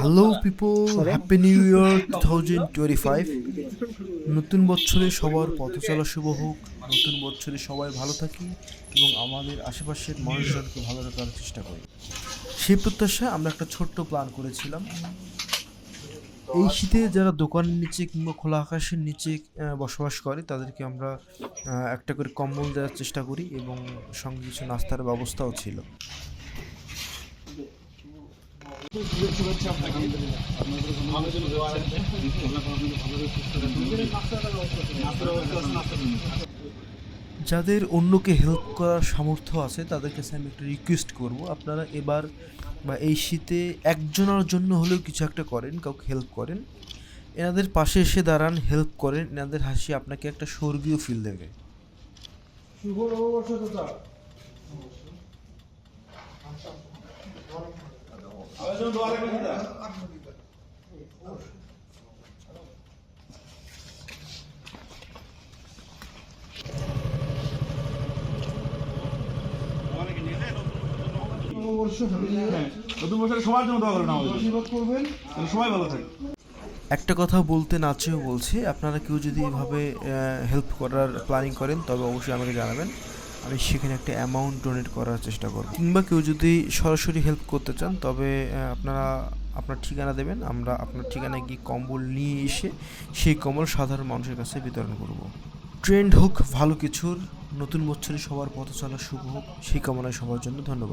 Hello people happy new year two thousand twenty five নতুন বছরে সবার পথ চলা শুভ হোক। নতুন বছরে সবাই ভালো থাকি এবং আমাদের আশেপাশের মানুষজনকে ভালো রাখার চেষ্টা করি। সেই প্রত্যাশা আমরা একটা ছোট্ট প্ল্যান করেছিলাম। এই শীতে যারা দোকানের নিচে কিংবা খোলা আকাশের নিচে বসবাস করে তাদেরকে আমরা একটা করে কম্বল দেওয়ার চেষ্টা করি এবং সঙ্গে কিছু নাস্তার ব্যবস্থাও ছিল। যাদের অন্যকে হেল্প করার সামর্থ্য আছে তাদের কাছে আমি একটা রিকোয়েস্ট করব। আপনারা এবার বা এই শীতে একজনের জন্য হলেও কিছু একটা করেন কাউকে হেল্প করেন। এনাদের পাশে এসে দাঁড়ান হেল্প করেন। এনাদের হাসি আপনাকে একটা স্বর্গীয় ফিল দেবে। হ্যাঁ, একটা কথা বলতে না চেয়েও বলছি, আপনারা কেউ যদি এভাবে হেল্প করার প্ল্যানিং করেন, তবে অবশ্যই আমাকে জানাবেন। আমি সেখানে একটা অ্যামাউন্ট ডোনেট করার চেষ্টা করব। কিংবা কেউ যদি সরাসরি হেল্প করতে চান, তবে আপনারা আপনার ঠিকানা দেবেন। আমরা আপনার ঠিকানায় গিয়ে কম্বল নিয়ে এসে সেই কম্বল সাধারণ মানুষের কাছে বিতরণ করব। ট্রেন্ড হোক, ভালো কিছুর, নতুন বছরে সবার পথ চলা শুভ হোক, সেই কামনায় সবার জন্য ধন্যবাদ।